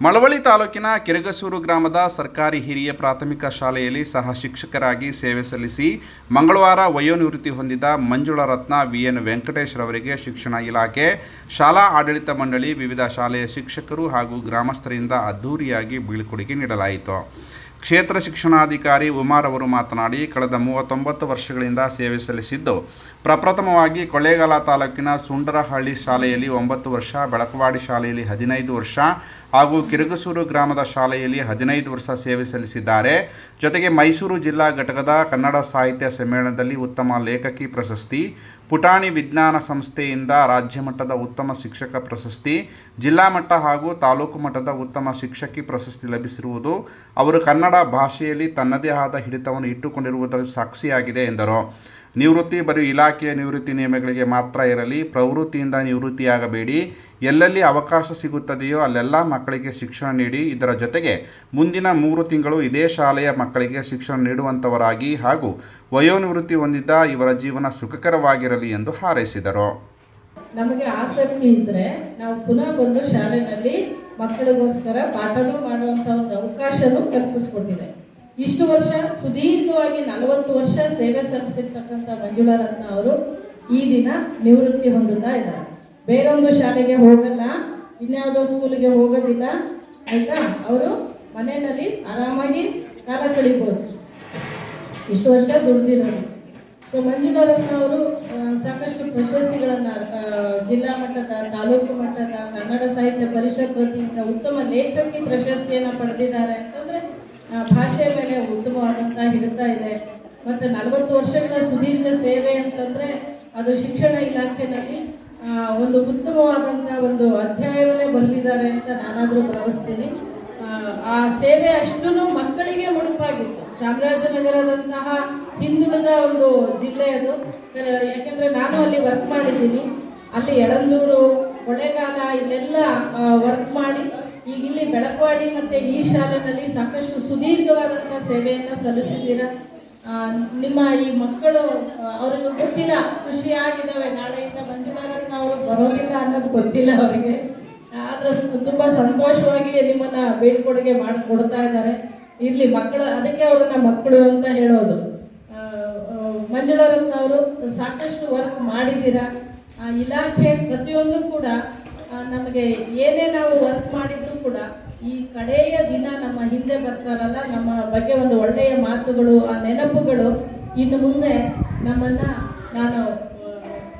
ಮಳವಳ್ಳಿ ತಾಲೂಕಿನ ಕೆರಗಸೂರು ಗ್ರಾಮದ ಸರ್ಕಾರಿ ಹಿರಿಯ ಪ್ರಾಥಮಿಕ ಶಾಲೆಯಲ್ಲಿ ಸಹ ಶಿಕ್ಷಕರಾಗಿ ಸೇವೆ ಸಲ್ಲಿಸಿ ಮಂಗಳವಾರ ವಯೋನಿವೃತ್ತಿ ಹೊಂದಿದ ಮಂಜುಳಾ ರತ್ನ ವಿಎನ್ ವೆಂಕಟೇಶ್ ರವರಿಗೆ ಶಿಕ್ಷಣ ಇಲಾಖೆ, ಶಾಲಾ ಆಡಳಿತ ಮಂಡಳಿ, ವಿವಿಧ ಶಾಲೆಯ ಶಿಕ್ಷಕರು ಹಾಗೂ ಗ್ರಾಮಸ್ಥರಿಂದ ಅದ್ದೂರಿಯಾಗಿ ಬೀಳ್ಕೊಡುಗೆ ನೀಡಲಾಯಿತು. ಕ್ಷೇತ್ರ ಶಿಕ್ಷಣಾಧಿಕಾರಿ ಉಮಾರ್ ಅವರು ಮಾತನಾಡಿ, ಕಳೆದ ಮೂವತ್ತೊಂಬತ್ತು ವರ್ಷಗಳಿಂದ ಸೇವೆ ಸಲ್ಲಿಸಿದ್ದು, ಪ್ರಪ್ರಥಮವಾಗಿ ಕೊಳ್ಳೇಗಾಲ ತಾಲೂಕಿನ ಸುಂಡರಹಳ್ಳಿ ಶಾಲೆಯಲ್ಲಿ ಒಂಬತ್ತು ವರ್ಷ, ಬೆಳಕವಾಡಿ ಶಾಲೆಯಲ್ಲಿ ಹದಿನೈದು ವರ್ಷ ಹಾಗೂ ಕಿರುಗಸೂರು ಗ್ರಾಮದ ಶಾಲೆಯಲ್ಲಿ ಹದಿನೈದು ವರ್ಷ ಸೇವೆ ಸಲ್ಲಿಸಿದ್ದಾರೆ. ಜೊತೆಗೆ ಮೈಸೂರು ಜಿಲ್ಲಾ ಘಟಕದ ಕನ್ನಡ ಸಾಹಿತ್ಯ ಸಮ್ಮೇಳನದಲ್ಲಿ ಉತ್ತಮ ಲೇಖಕಿ ಪ್ರಶಸ್ತಿ ಪುಟಾಣಿ ವಿಜ್ಞಾನ ಸಂಸ್ಥೆಯಿಂದ ರಾಜ್ಯ ಮಟ್ಟದ ಉತ್ತಮ ಶಿಕ್ಷಕ ಪ್ರಶಸ್ತಿ, ಜಿಲ್ಲಾ ಮಟ್ಟ ಹಾಗೂ ತಾಲೂಕು ಮಟ್ಟದ ಉತ್ತಮ ಶಿಕ್ಷಕಿ ಪ್ರಶಸ್ತಿ ಲಭಿಸಿರುವುದು ಅವರು ಕನ್ನಡ ಭಾಷೆಯಲ್ಲಿ ತನ್ನದೇ ಆದ ಹಿಡಿತವನ್ನು ಇಟ್ಟುಕೊಂಡಿರುವುದರ ಸಾಕ್ಷಿಯಾಗಿದೆ ಎಂದರು. ನಿವೃತ್ತಿ ಬರೀ ಇಲಾಖೆಯ ನಿವೃತ್ತಿ ನಿಯಮಗಳಿಗೆ ಮಾತ್ರ ಇರಲಿ, ಪ್ರವೃತ್ತಿಯಿಂದ ನಿವೃತ್ತಿಯಾಗಬೇಡಿ. ಎಲ್ಲೆಲ್ಲಿ ಅವಕಾಶ ಸಿಗುತ್ತದೆಯೋ ಅಲ್ಲೆಲ್ಲ ಮಕ್ಕಳಿಗೆ ಶಿಕ್ಷಣ ನೀಡಿ. ಇದರ ಜೊತೆಗೆ ಮುಂದಿನ ಮೂರು ತಿಂಗಳು ಇದೇ ಶಾಲೆಯ ಮಕ್ಕಳಿಗೆ ಶಿಕ್ಷಣ ನೀಡುವಂಥವರಾಗಿ ಹಾಗೂ ವಯೋನಿವೃತ್ತಿ ಹೊಂದಿದ್ದ ಇವರ ಜೀವನ ಸುಖಕರವಾಗಿರಲಿ ಎಂದು ಹಾರೈಸಿದರು. ನಮಗೆ ಆಸಕ್ತಿ ಇದ್ರೆ ನಾವು ಪುನಃ ಬಂದು ಶಾಲೆಯಲ್ಲಿ ಮಕ್ಕಳಿಗೋಸ್ಕರ ಪಾಠನೂ ಮಾಡುವಂತ ಒಂದು ಅವಕಾಶನೂ ಕಲ್ಪಿಸ್ಕೊಟ್ಟಿದೆ. ಇಷ್ಟು ವರ್ಷ, ಸುದೀರ್ಘವಾಗಿ ನಲವತ್ತು ವರ್ಷ ಸೇವೆ ಸಲ್ಲಿಸಿರ್ತಕ್ಕಂಥ ಮಂಜುಳಾ ರತ್ನ ಅವರು ಈ ದಿನ ನಿವೃತ್ತಿ ಹೊಂದುತ್ತಾ ಇದ್ದಾರೆ. ಬೇರೊಂದು ಶಾಲೆಗೆ ಹೋಗಲ್ಲ, ಇನ್ಯಾವುದೋ ಸ್ಕೂಲಿಗೆ ಹೋಗೋದಿಲ್ಲ, ಆಯ್ತಾ? ಅವರು ಮನೆಯಲ್ಲಿ ಆರಾಮಾಗಿ ಕಾಲ ಕಳಿಬೋದು. ಇಷ್ಟು ವರ್ಷ ದುಡ್ದಿರೋದು ಸೊ ಮಂಜುಳಾ ರತ್ನ ಅವರು ಸಾಕಷ್ಟು ಪ್ರಶಸ್ತಿಗಳನ್ನ ಜಿಲ್ಲಾ ಮಟ್ಟದ, ತಾಲೂಕು ಮಟ್ಟದ, ಕನ್ನಡ ಸಾಹಿತ್ಯ ಪರಿಷತ್ ವತಿಯಿಂದ ಉತ್ತಮ ಲೇಖಕಿ ಪ್ರಶಸ್ತಿಯನ್ನ ಪಡೆದಿದ್ದಾರೆ ಅಂತಂದ್ರೆ ಭಾಷೆಯ ಮೇಲೆ ಉತ್ತಮವಾದಂತಹ ಹಿಡಿತ ಇದೆ. ಮತ್ತೆ ನಲವತ್ತು ವರ್ಷಗಳ ಸುದೀರ್ಘ ಸೇವೆ ಅಂತಂದ್ರೆ ಅದು ಶಿಕ್ಷಣ ಇಲಾಖೆನಲ್ಲಿ ಒಂದು ಉತ್ತಮವಾದಂತಹ ಒಂದು ಅಧ್ಯಾಯವನ್ನೇ ಬರೆದಿದ್ದಾರೆ ಅಂತ ನಾನಾದ್ರೂ ಭಾವಿಸ್ತೀನಿ. ಆ, ಸೇವೆ ಅಷ್ಟೂ ಮಕ್ಕಳಿಗೆ ಮುಡುಪಾಗಿತ್ತು ಚಾಮರಾಜನಗರದಂತಹ ಹಿಂದುಳಿದ ಒಂದು ಜಿಲ್ಲೆ ಅದು. ಯಾಕೆಂದ್ರೆ ನಾನು ಅಲ್ಲಿ ವರ್ಕ್ ಮಾಡಿದ್ದೀನಿ. ಅಲ್ಲಿ ಯಳಂದೂರು ಕೊಳೆಗಾಲ ಇಲ್ಲೆಲ್ಲ ವರ್ಕ್ ಮಾಡಿ ಈಗ ಇಲ್ಲಿ ಬೆಳಕವಾಡಿ ಮತ್ತೆ ಈ ಶಾಲೆನಲ್ಲಿ ಸಾಕಷ್ಟು ಸುದೀರ್ಘವಾದಂತಹ ಸೇವೆಯನ್ನ ಸಲ್ಲಿಸಿದ್ದೀರ? ನಿಮ್ಮ ಈ ಮಕ್ಕಳು ಅವ್ರಿಗೆ ಗೊತ್ತಿಲ್ಲ ಖುಷಿಯಾಗಿದ್ದಾವೆ ನಾಳೆಯಿಂದ ಮಂಜುನಾರತ್ನ ಅವರು ಬರೋದಿಲ್ಲ ಅನ್ನೋದು ಗೊತ್ತಿಲ್ಲ ಅವರಿಗೆ. ಆದ್ರೆ ತುಂಬಾ ಸಂತೋಷವಾಗಿ ನಿಮ್ಮನ್ನ ಬೀಳ್ಕೊಡುಗೆ ಮಾಡಿ ಕೊಡ್ತಾ ಇದ್ದಾರೆ. ಇಲ್ಲಿ ಮಕ್ಕಳು ಅದಕ್ಕೆ ಅವ್ರನ್ನ ಮಕ್ಕಳು ಅಂತ ಹೇಳೋದು. ಆ, ಅವರು ಸಾಕಷ್ಟು ವರ್ಕ್ ಮಾಡಿದ್ದೀರಾ? ಇಲಾಖೆ ಪ್ರತಿಯೊಂದು ಕೂಡ ನಮಗೆ ಏನೇ ನಾವು ವರ್ಕ್ ಮಾಡಿದ್ರು ಕೂಡ ಈ ಕಡೆಯ ದಿನ ನಮ್ಮ ಹಿಂದೆ ಬರ್ತಾರಲ್ಲ, ನಮ್ಮ ಬಗ್ಗೆ ಒಂದು ಒಳ್ಳೆಯ ಮಾತುಗಳು, ಆ ನೆನಪುಗಳು ಇನ್ನು ಮುಂದೆ ನಮ್ಮನ್ನ ನಾನು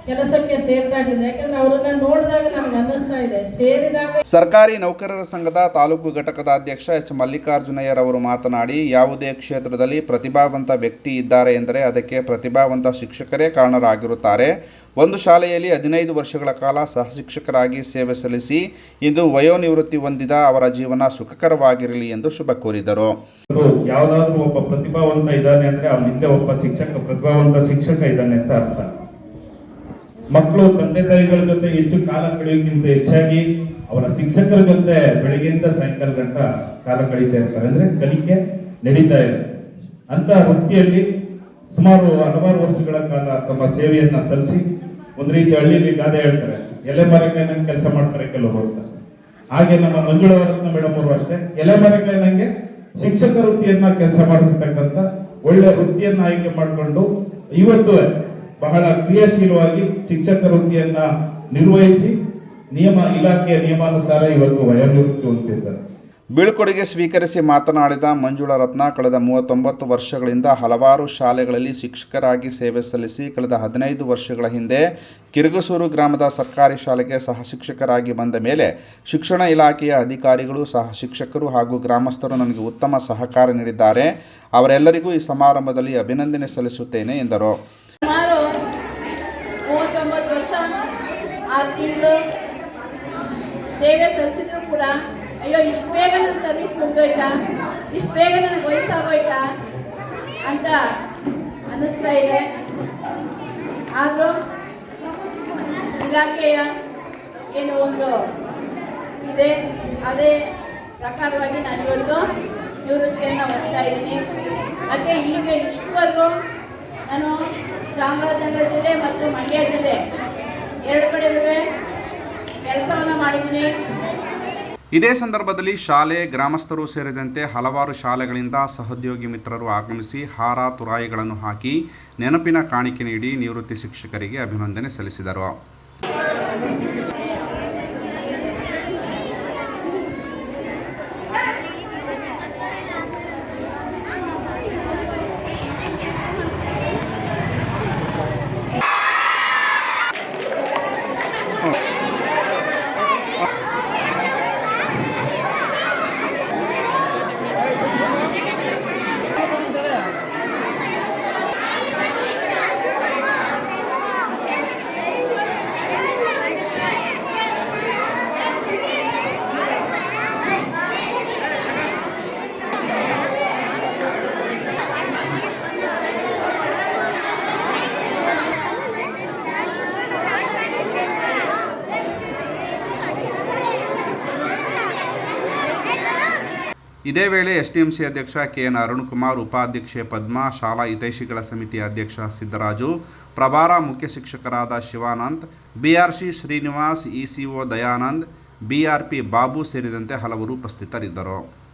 ಕೆಲಸಕ್ಕೆ ಸೇರ್ತಾ ಇದ್ದೀನಿ ಯಾಕಂದ್ರೆ ಅವರನ್ನ ನೋಡಿದಾಗ ನಮ್ಗೆ ಅನ್ನಿಸ್ತಾ ಇದೆ. ಸೇರಿದಾಗ ಸರ್ಕಾರಿ ನೌಕರರ ಸಂಘದ ತಾಲೂಕು ಘಟಕದ ಅಧ್ಯಕ್ಷ ಎಚ್. ಮಲ್ಲಿಕಾರ್ಜುನಯ್ಯರವರು ಮಾತನಾಡಿ ಯಾವುದೇ ಕ್ಷೇತ್ರದಲ್ಲಿ ಪ್ರತಿಭಾವಂತ ವ್ಯಕ್ತಿ ಇದ್ದಾರೆ ಎಂದರೆ ಅದಕ್ಕೆ ಪ್ರತಿಭಾವಂತ ಶಿಕ್ಷಕರೇ ಕಾರಣರಾಗಿರುತ್ತಾರೆ. ಒಂದು ಶಾಲೆಯಲ್ಲಿ ಹದಿನೈದು ವರ್ಷಗಳ ಕಾಲ ಸಹಶಿಕ್ಷಕರಾಗಿ ಸೇವೆ ಸಲ್ಲಿಸಿ ಇಂದು ವಯೋನಿವೃತ್ತಿ ಹೊಂದಿದ ಅವರ ಜೀವನ ಸುಖಕರವಾಗಿರಲಿ ಎಂದು ಶುಭ ಕೋರಿದರು. ಯಾವುದಾದ್ರೂ ಒಬ್ಬ ಪ್ರತಿಭಾವಂತ ಇದ್ದಾನೆ ಅಂದ್ರೆ ಅವನಿಂದ ಹಿಂದೆ ಒಬ್ಬ ಶಿಕ್ಷಕ ಪ್ರತಿಭಾವಂತ ಶಿಕ್ಷಕ ಇದ್ದಾನೆ ಅಂತ ಅರ್ಥ. ಮಕ್ಕಳು ತಂದೆ ತಾಯಿಗಳ ಜೊತೆ ಹೆಚ್ಚು ಕಾಲ ಕಳೆಯೋಕ್ಕಿಂತ ಹೆಚ್ಚಾಗಿ ಅವರ ಶಿಕ್ಷಕರ ಜೊತೆ ಬೆಳಿಗ್ಗೆಯಿಂದ ಸಾಯಂಕಾಲ ಗಂಟ ಕಾಲ ಕಳೀತಾ ಇರ್ತಾರೆ. ಅಂದ್ರೆ ಕಲಿಕೆ ನಡೀತಾ ಇದೆ. ಅಂತ ವೃತ್ತಿಯಲ್ಲಿ ಸುಮಾರು ಹಲವಾರು ವರ್ಷಗಳ ಕಾಲ ತಮ್ಮ ಸೇವೆಯನ್ನ ಸಲ್ಲಿಸಿ ಒಂದು ರೀತಿ ಹಳ್ಳಿಯಲ್ಲಿ ಗಾದೆ ಹೇಳ್ತಾರೆ. ಎಲೆ ಮರಕ್ಕೆ ಕೆಲಸ ಮಾಡ್ತಾರೆ ಕೆಲವರು ಅಂತ. ಹಾಗೆ ನಮ್ಮ ಮಂಜುಳವರತ್ನ ಮೇಡಮ್ ಅವರು ಅಷ್ಟೇ. ಎಲೆ ಮರಕ್ಕೆ ನಂಗೆ ಶಿಕ್ಷಕ ವೃತ್ತಿಯನ್ನ ಕೆಲಸ ಮಾಡಿರ್ತಕ್ಕಂಥ ಒಳ್ಳೆ ವೃತ್ತಿಯನ್ನ ಆಯ್ಕೆ ಮಾಡಿಕೊಂಡು ಇವತ್ತು ಬಹಳ ಕ್ರಿಯಾಶೀಲವಾಗಿ ಶಿಕ್ಷಕ ವೃತ್ತಿಯನ್ನ ನಿರ್ವಹಿಸಿ ನಿಯಮ ಇಲಾಖೆಯ ನಿಯಮಾನುಸಾರ ಇವತ್ತು ವಯೋನಿವೃತ್ತಿ ಹೊಂದಿದ್ದಾರೆ. ಬೀಳ್ಕೊಡುಗೆ ಸ್ವೀಕರಿಸಿ ಮಾತನಾಡಿದ ಮಂಜುಳಾ ರತ್ನ, ಕಳೆದ ಮೂವತ್ತೊಂಬತ್ತು ವರ್ಷಗಳಿಂದ ಹಲವಾರು ಶಾಲೆಗಳಲ್ಲಿ ಶಿಕ್ಷಕರಾಗಿ ಸೇವೆ ಸಲ್ಲಿಸಿ ಕಳೆದ ಹದಿನೈದು ವರ್ಷಗಳ ಹಿಂದೆ ಕಿರುಗಸೂರು ಗ್ರಾಮದ ಸರ್ಕಾರಿ ಶಾಲೆಗೆ ಸಹ ಶಿಕ್ಷಕರಾಗಿ ಬಂದ ಮೇಲೆ ಶಿಕ್ಷಣ ಇಲಾಖೆಯ ಅಧಿಕಾರಿಗಳು ಸಹ ಶಿಕ್ಷಕರು ಹಾಗೂ ಗ್ರಾಮಸ್ಥರು ನನಗೆ ಉತ್ತಮ ಸಹಕಾರ ನೀಡಿದ್ದಾರೆ. ಅವರೆಲ್ಲರಿಗೂ ಈ ಸಮಾರಂಭದಲ್ಲಿ ಅಭಿನಂದನೆ ಸಲ್ಲಿಸುತ್ತೇನೆ ಎಂದರು. ವರ್ಷ ತಿಂಗಳು ಸೇವೆ ಸಲ್ಲಿಸಿದ್ರು ಕೂಡ, ಅಯ್ಯೋ, ಇಷ್ಟು ಬೇಗ ನನ್ನ ಸರ್ವಿಸ್ ಮುಗಿದೋಯ್ತಾ? ಇಷ್ಟು ಬೇಗ ನನಗೆ ವಯಸ್ಸಾಗೋಯ್ತಾ ಅಂತ ಅನ್ನಿಸ್ತಾ ಇದೆ. ಆದರೂ ಇಲಾಖೆಯ ಏನು ಒಂದು ಇದೆ, ಅದೇ ಪ್ರಕಾರವಾಗಿ ನಾನು ಇವತ್ತು ನಿವೃತ್ತಿಯನ್ನು ಹೋಗ್ತಾ ಇದ್ದೀನಿ. ಮತ್ತು ಈಗ ಇಷ್ಟವರೆಗೂ ನಾನು ಚಾಮರಾಜನಗರ ಜಿಲ್ಲೆ ಮತ್ತು ಮಂಡ್ಯ ಜಿಲ್ಲೆ ಇದೇ ಸಂದರ್ಭದಲ್ಲಿ ಶಾಲೆ, ಗ್ರಾಮಸ್ಥರು ಸೇರಿದಂತೆ ಹಲವಾರು ಶಾಲೆಗಳಿಂದ ಸಹೋದ್ಯೋಗಿ ಮಿತ್ರರು ಆಗಮಿಸಿ ಹಾರ, ತುರಾಯಿಗಳನ್ನು ಹಾಕಿ ನೆನಪಿನ ಕಾಣಿಕೆ ನೀಡಿ ನಿವೃತ್ತಿ ಶಿಕ್ಷಕರಿಗೆ ಅಭಿನಂದನೆ ಸಲ್ಲಿಸಿದರು. Oh. ಇದೇ ವೇಳೆ ಎಸ್ಡಿಎಂಸಿ ಅಧ್ಯಕ್ಷ ಕೆಎನ್ ಅರುಣ್ಕುಮಾರ್, ಉಪಾಧ್ಯಕ್ಷೆ ಪದ್ಮಾ, ಶಾಲಾ ಹಿತೈಷಿಗಳ ಸಮಿತಿ ಅಧ್ಯಕ್ಷ ಸಿದ್ದರಾಜು, ಪ್ರಭಾರ ಮುಖ್ಯ ಶಿಕ್ಷಕರಾದ Shivanand, BRC Srinivas, ECO Dayanand, BRP Babu ಸೇರಿದಂತೆ ಹಲವರು ಉಪಸ್ಥಿತರಿದ್ದರು.